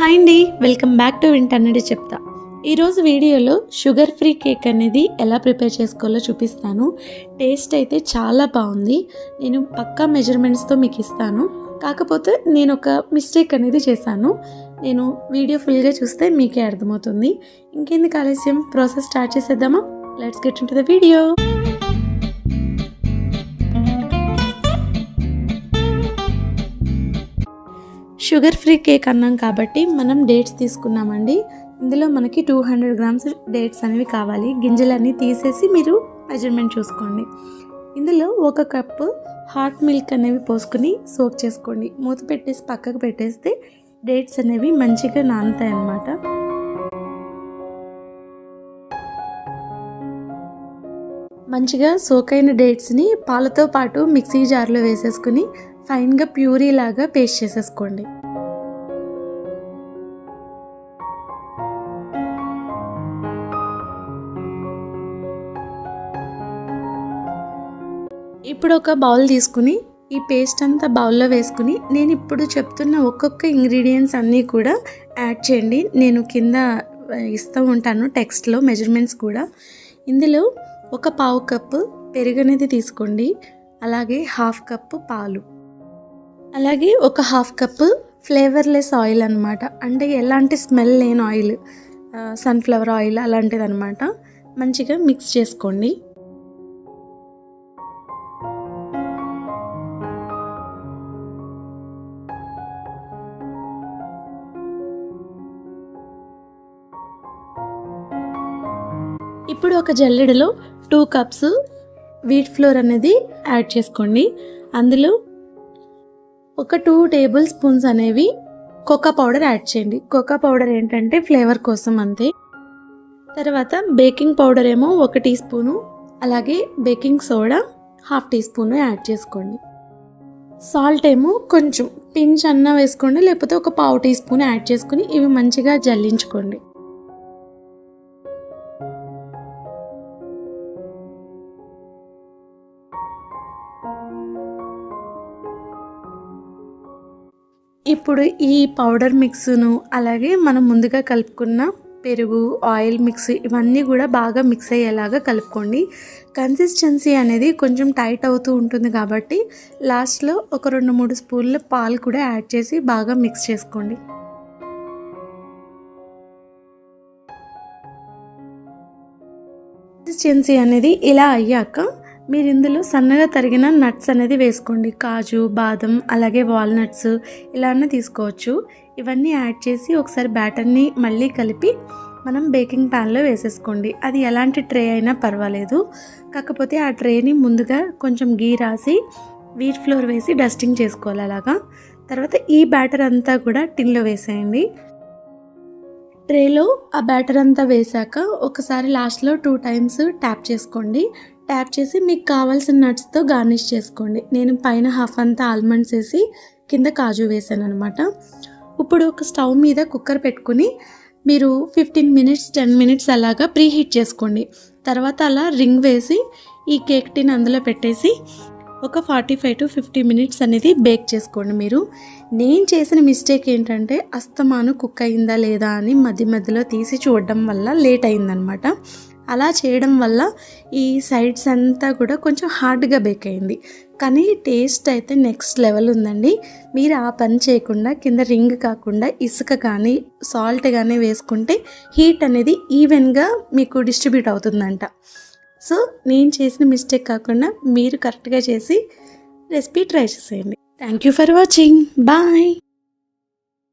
Hi అండి welcome back to వింటన్నది చెప్తా. ఈరోజు వీడియోలో షుగర్ ఫ్రీ కేక్ అనేది ఎలా ప్రిపేర్ చేసుకోవాలో చూపిస్తాను. టేస్ట్ అయితే చాలా బాగుంది. నేను పక్కా మెజర్మెంట్స్తో మీకు ఇస్తాను. కాకపోతే నేను ఒక మిస్టేక్ అనేది చేశాను. నేను వీడియో ఫుల్గా చూస్తే మీకే అర్థమవుతుంది. ఇంకెందుకు ఆలస్యం? ప్రాసెస్ స్టార్ట్ చేసేద్దామా? Let's get into the video sugar free cake అన్నాం కాబట్టి మనం డేట్స్ తీసుకున్నామండి. ఇందులో మనకి టూ హండ్రెడ్ గ్రామ్స్ డేట్స్ అనేవి కావాలి. గింజలన్నీ తీసేసి మీరు మెజర్మెంట్ చూసుకోండి. ఇందులో ఒక కప్పు హాట్ మిల్క్ అనేవి పోసుకుని సోక్ చేసుకోండి. మూత పెట్టేసి పక్కకు పెట్టేస్తే డేట్స్ అనేవి మంచిగా నానుతాయి అన్నమాట. మంచిగా సోక్ అయిన డేట్స్ని పాలతో పాటు మిక్సీ జార్లో వేసేసుకుని ఫైన్గా ప్యూరీ లాగా పేస్ట్ చేసేసుకోండి. ఇప్పుడు ఒక బౌల్ తీసుకుని ఈ పేస్ట్ అంతా బౌల్లో వేసుకుని నేను ఇప్పుడు చెప్తున్న ఒక్కొక్క ఇంగ్రీడియంట్స్ అన్నీ కూడా యాడ్ చేయండి. నేను కింద ఇస్తూ ఉంటాను టెక్స్ట్లో మెజర్మెంట్స్ కూడా. ఇందులో ఒక పావు కప్పు పెరుగు అనేది తీసుకోండి. అలాగే హాఫ్ కప్పు పాలు. అలాగే ఒక హాఫ్ కప్పు ఫ్లేవర్లెస్ ఆయిల్ అనమాట అంటే ఎలాంటి స్మెల్ లేని ఆయిల్ సన్ఫ్లవర్ ఆయిల్ అలాంటిది అనమాట మంచిగా మిక్స్ చేసుకోండి. ఇప్పుడు ఒక జల్లెడలో టూ కప్స్ వీట్ ఫ్లోర్ అనేది యాడ్ చేసుకోండి. అందులో ఒక టూ టేబుల్ స్పూన్స్ అనేవి కోకా పౌడర్ యాడ్ చేయండి. కోకా పౌడర్ ఏంటంటే ఫ్లేవర్ కోసం అంతే. తర్వాత బేకింగ్ పౌడర్ ఏమో ఒక టీ స్పూను అలాగే baking soda half teaspoon add చేసుకోండి. సాల్ట్ ఏమో కొంచెం పించ్ అన్న వేసుకోండి లేకపోతే ఒక పావు టీ స్పూన్ యాడ్ చేసుకుని ఇవి మంచిగా జల్లించుకోండి. ఇప్పుడు ఈ పౌడర్ మిక్స్ను అలాగే మనం ముందుగా కలుపుకున్న పెరుగు ఆయిల్ మిక్స్ ఇవన్నీ కూడా బాగా మిక్స్ అయ్యేలాగా కలుపుకోండి. కన్సిస్టెన్సీ అనేది కొంచెం టైట్ అవుతూ ఉంటుంది కాబట్టి లాస్ట్లో ఒక రెండు మూడు స్పూన్ల పాలు కూడా యాడ్ చేసి బాగా మిక్స్ చేసుకోండి. కన్సిస్టెన్సీ అనేది ఇలా అయ్యాక మీరు ఇందులో సన్నగా తరిగిన నట్స్ అనేది వేసుకోండి. కాజు బాదం అలాగే వాల్నట్స్ ఇలానే తీసుకోవచ్చు. ఇవన్నీ యాడ్ చేసి ఒకసారి బ్యాటర్ని మళ్ళీ కలిపి మనం బేకింగ్ ప్యాన్లో వేసేసుకోండి. అది ఎలాంటి ట్రే అయినా పర్వాలేదు. కాకపోతే ఆ ట్రేని ముందుగా కొంచెం గీ రాసి వీట్ ఫ్లోర్ వేసి డస్టింగ్ చేసుకోవాలి అలాగా. తర్వాత ఈ బ్యాటర్ అంతా కూడా టిన్లో వేసేయండి. ట్రేలో ఆ బ్యాటర్ అంతా వేసాక ఒకసారి లాస్ట్లో టూ టైమ్స్ ట్యాప్ చేసుకోండి. యాడ్ చేసి మీకు కావాల్సిన నట్స్తో గార్నిష్ చేసుకోండి. నేను పైన హాఫ్ అంతా ఆల్మండ్స్ వేసి కింద కాజు వేసాను అనమాట ఇప్పుడు ఒక స్టవ్ మీద కుక్కర్ పెట్టుకుని మీరు ఫిఫ్టీన్ మినిట్స్ టెన్ మినిట్స్ అలాగా ప్రీ హీట్ చేసుకోండి. తర్వాత అలా రింగ్ వేసి ఈ కేక్ టిన్ అందులో పెట్టేసి ఒక forty five to fifty minutes అనేది బేక్ చేసుకోండి మీరు. నేను చేసిన మిస్టేక్ ఏంటంటే అస్తమాను కుక్ అయిందా లేదా అని మధ్య మధ్యలో తీసి చూడడం వల్ల లేట్ అయిందనమాట అలా చేయడం వల్ల ఈ సైడ్స్ అంతా కూడా కొంచెం హార్డ్గా బేక్ అయింది. కానీ టేస్ట్ అయితే నెక్స్ట్ లెవెల్ ఉందండి. మీరు ఆ పని చేయకుండా కింద రింగ్ కాకుండా ఇసుక కానీ సాల్ట్ కానీ వేసుకుంటే హీట్ అనేది ఈవెన్గా మీకు డిస్ట్రిబ్యూట్ అవుతుందంట. సో నేను చేసిన మిస్టేక్ కాకుండా మీరు కరెక్ట్గా చేసి రెసిపీ ట్రై చేసేయండి. Thank you for watching. Bye.